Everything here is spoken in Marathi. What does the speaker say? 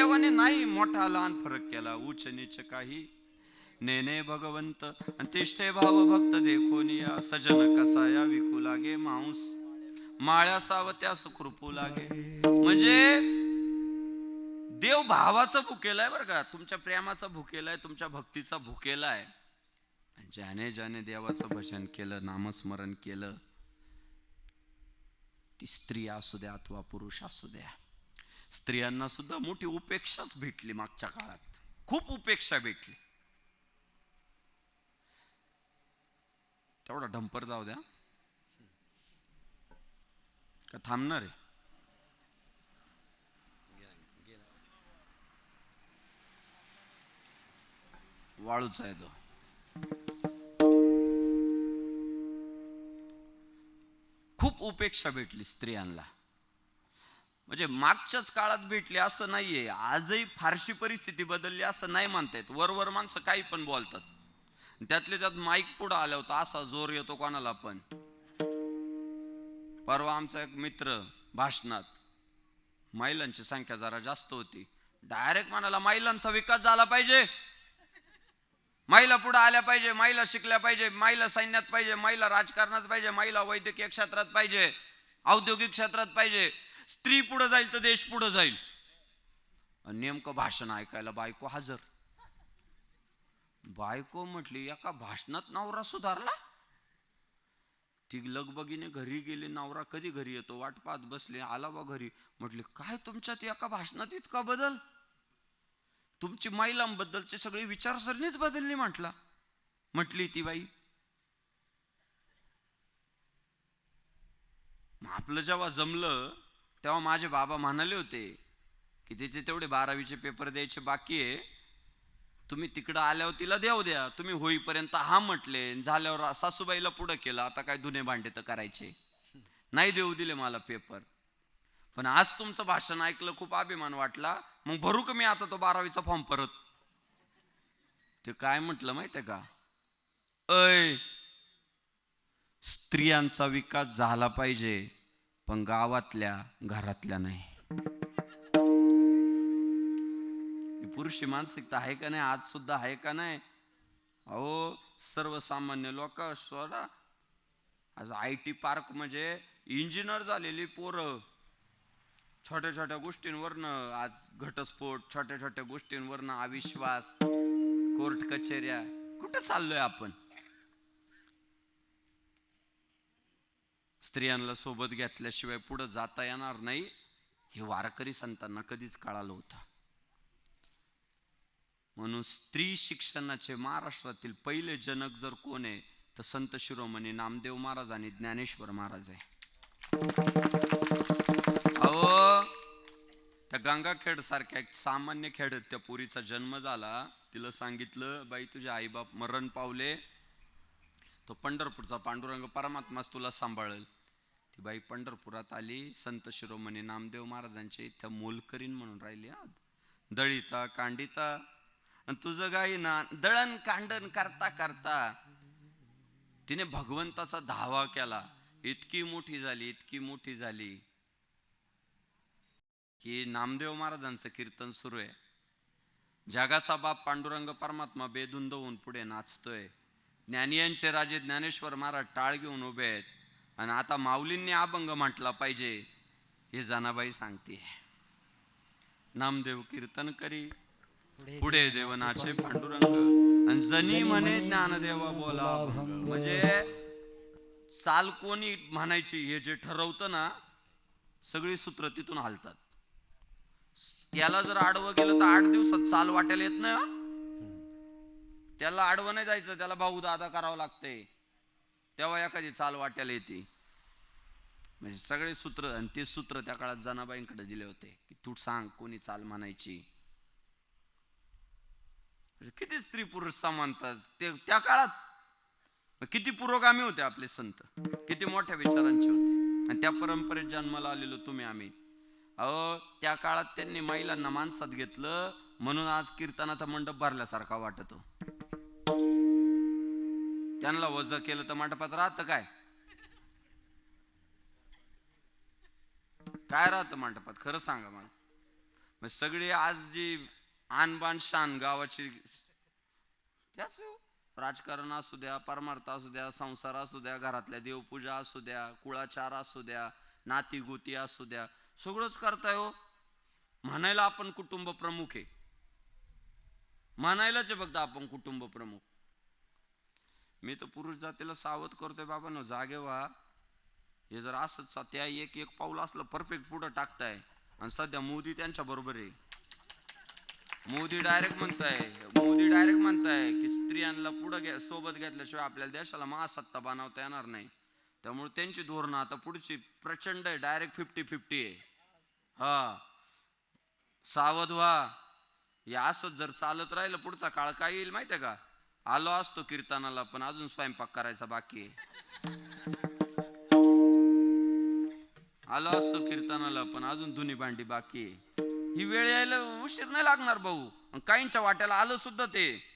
देवाने नाही मोठा लहान फरक केला. उच्च नीच काही नेने भगवंत. आणि भाव भक्त देखोनिया सजन कसाया विकू लागे मांस. माळ्या सावत्यास कृपू लागे. म्हणजे देव भावाचा भुकेला आहे बरं का. तुमच्या प्रेमाचा भुकेला आहे तुमच्या भक्तीचा भुकेला आहे ज्याने ज्याने देवाचं भजन केलं नामस्मरण केलं ती स्त्री असू द्या अथवा पुरुष असू द्या. स्त्रियांना सुद्धा मोठी उपेक्षाच भेटली मागच्या काळात. खूप उपेक्षा भेटली. तेवढा ढंपर जाऊ द्या. का थांबणार आहे? वाळूचा आहे तो. खूप उपेक्षा भेटली स्त्रियांना. म्हणजे मागच्याच काळात भेटली असं नाहीये. आजही फारशी परिस्थिती बदलली असं नाही म्हणतायत. वरवर माणसं काही पण बोलतात. त्यातले त्यात माईक पुढं आला होतं. असा जोर येतो कोणाला पण. परवा आमचा एक मित्र भाषणात महिलांची संख्या जरा जास्त होती. डायरेक्ट म्हणाला महिलांचा विकास झाला पाहिजे. महिला पुढे आल्या पाहिजे. महिला शिकल्या पाहिजे. महिला सैन्यात पाहिजे. महिला राजकारणात पाहिजे. महिला वैद्यकीय क्षेत्रात पाहिजे. औद्योगिक क्षेत्रात पाहिजे. स्त्री पुढे जाईल तर देश पुढे जाईल. नेमकं भाषण ऐकायला बायको हजर. बायको म्हटली एका भाषणात नवरा सुधारला? ती लगबगीने घरी गेली नवरा कधी घरी येतो? वाट पाहत बसले आला बा घरी. म्हटली काय तुमच्यात एका भाषणात इतका बदल? तुमची महिलांबद्दलचे सगळे विचारसरणीच बदलली म्हटला. म्हटली ती बाई मग आपलं जेव्हा जमलं तेव्हा माझे बाबा म्हणाले होते की तिचे तेवढे बारावीचे पेपर द्यायचे बाकी आहे. तुम्ही तिकडं आल्यावर तिला देऊ द्या. तुम्ही होईपर्यंत हा म्हटले. झाल्यावर सासूबाईला पुढं केलं. आता काय धुणे भांडे तर करायचे. नाही देऊ दिले मला पेपर. पण आज तुमचं भाषण ऐकलं खूप अभिमान वाटला. मग भरू का मी आता तो बारावीचा फॉर्म परत? ते काय म्हटलं माहितीये का? अय स्त्रियांचा विकास झाला पाहिजे. पण गावातल्या घरातल्या नाही. पुरुषी मानसिकता आहे का नाही? आज सुद्धा आहे का नाही? अहो सर्वसामान्य लोक सोडा आज आय टी पार्क म्हणजे इंजिनियर झालेली पोरं. छोट्या छोट्या गोष्टींवरनं आज घटस्फोट छोट्या छोट्या गोष्टींवरनं अविश्वास कोर्ट कचेऱ्या. कुठं चाललोय आपण? स्त्रियांना सोबत घेतल्याशिवाय पुढे जाता येणार नाही हे वारकरी संतांना कधीच कळालं होतं. म्हणून स्त्री शिक्षणाचे महाराष्ट्रातील पहिले जनक जर कोण आहे तर संत शिरोमणी नामदेव महाराज आणि ज्ञानेश्वर महाराज आहे. अहो त्या गंगाखेड सारख्या एक सामान्य खेड त्या पुरीचा जन्म झाला. तिला सांगितलं बाई तुझे आईबाप मरण पावले. तो पंढरपूरचा पांडुरंग परमात्माच तुला सांभाळेल. ती बाई पंढरपुरात आली संत शिरोमणी नामदेव महाराजांचे इथं मोलकरीन म्हणून राहिली हा. दळिता कांडिता आणि तुझं गाई ना दळण कांडण करता करता तिने भगवंताचा धावा केला. इतकी मोठी झाली इतकी मोठी झाली की नामदेव महाराजांचं कीर्तन सुरू आहे. जगाचा बाप पांडुरंग परमात्मा बेधुंद होऊन पुढे नाचतोय. ज्ञानियांचे राजे ज्ञानेश्वर महाराज टाळ घेऊन उभे आहेत. आणि आता माऊलींनी अभंग म्हटला पाहिजे हे जनाबाई सांगते. नामदेव कीर्तन करी पुढे देवनाचे पांडुरंग. आणि जनी म्हणे ज्ञानदेवा बोला. म्हणजे चाल कोणी म्हणायची हे जे ठरवतं ना सगळी सूत्र तिथून हालतात. त्याला जर आडवं गेलं तर आठ दिवसात चाल वाटायला येत नाही? त्याला आडवं नाही जायचं त्याला भाऊ दादा करावं लागते. तेव्हा एखादी चाल वाट्याला येते. म्हणजे सगळे सूत्र आणि ते सूत्र त्या काळात जनाबाईंकडे दिले होते की तू सांग कोणी चाल म्हणायची. म्हणजे किती स्त्री पुरुष समानतात ते त्या काळात किती पुरोगामी होते आपले संत. किती मोठ्या विचारांचे होते. आणि त्या परंपरेत जन्माला आलेलो तुम्ही आम्ही. अहो त्या काळात त्यांनी महिलांना माणसात घेतलं म्हणून आज कीर्तनाचा मंडप भरल्यासारखा वाटतो. त्यांना वज केलं तर मंडपात राहतं काय? काय राहतं मंडपात? खरं सांगा मला. मग आज जी आणबाण शान गावाची त्याच राजकारण असू द्या परमार्थ असू द्या संसार असू द्या घरातल्या देवपूजा असू द्या कुळाचार असू द्या नाती गोती असू द्या सगळंच करताय हो. म्हणायला आपण कुटुंब प्रमुख आहे. म्हणायलाच आहे फक्त आपण कुटुंब प्रमुख. मी तर पुरुष जातीला सावध करतोय बाबा न जागे व्हा. हे जर असंच त्या एक एक पाऊल असलं परफेक्ट पुढं टाकताय. आणि सध्या मोदी त्यांच्या बरोबर आहे. मोदी डायरेक्ट म्हणताय. मोदी डायरेक्ट म्हणताय की स्त्रियांना पुढं घ्या सोबत घेतल्याशिवाय आपल्या देशाला महासत्ता बनवता येणार नाही. त्यामुळे त्यांची धोरणं आता पुढची प्रचंड आहे डायरेक्ट फिफ्टी फिफ्टी आहे. हा. सावध व्हा. हे असंच जर चालत राहिलं पुढचा काळ काय येईल माहितीये का? आलो असतो कीर्तनाला पण अजून स्वयंपाक करायचा बाकी आहे. आलो असतो कीर्तनाला पण अजून धुनी भांडी बाकी आहे. ही वेळ यायला उशीर नाही लागणार भाऊ. काहींच्या वाट्याला आलं सुद्धा ते.